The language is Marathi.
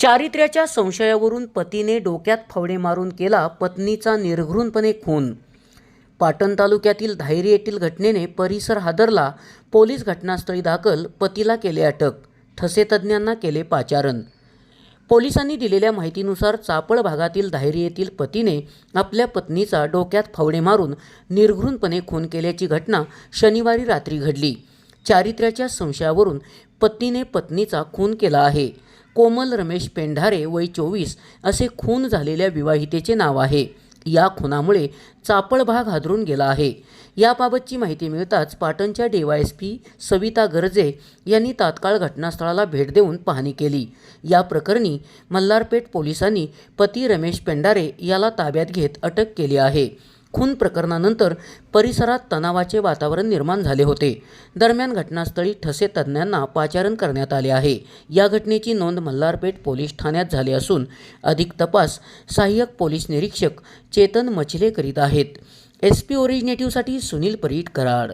चारित्र्याच्या संशयावरून पतीने डोक्यात फवडे मारून केला पत्नीचा निर्घृणपणे खून. पाटण तालुक्यातील धायरी येथील घटनेने परिसर हादरला. पोलीस घटनास्थळी दाखल पतीला केले अटक. ठसेतज्ज्ञांना केले पाचारण. पोलिसांनी दिलेल्या माहितीनुसार चापळ भागातील धायरी येथील पतीने आपल्या पत्नीचा डोक्यात फवडे मारून निर्घृणपणे खून केल्याची घटना शनिवारी रात्री घडली. चारित्र्याच्या संशयावरून पत्नीने पत्नीचा खून केला आहे. कोमल रमेश पेंढारे वय चोवीस असे खून झालेल्या विवाहितेचे नाव आहे. या खुनामुळे चापळ भाग हादरून गेला आहे. याबाबतची माहिती मिळताच पाटणच्या डीवायएसपी सविता गरजे यांनी तात्काळ घटनास्थळाला भेट देऊन पाहणी केली. या प्रकरणी मल्हारपेठ पोलिसांनी पती रमेश पेंढारे याला ताब्यात घेत अटक केली आहे. खून प्रकरणानंतर परिसरात तणावाचे वातावरण निर्माण झाले होते. दरम्यान घटनास्थळी ठसे तज्ज्ञांना पाचारण करण्यात आले आहे. या घटनेची नोंद मल्हारपेठ पोलीस ठाण्यात झाली असून अधिक तपास सहाय्यक पोलीस निरीक्षक चेतन मछले करीत आहेत. एस पी ओरिजिनेटिव्हसाठी सुनील परीट कराड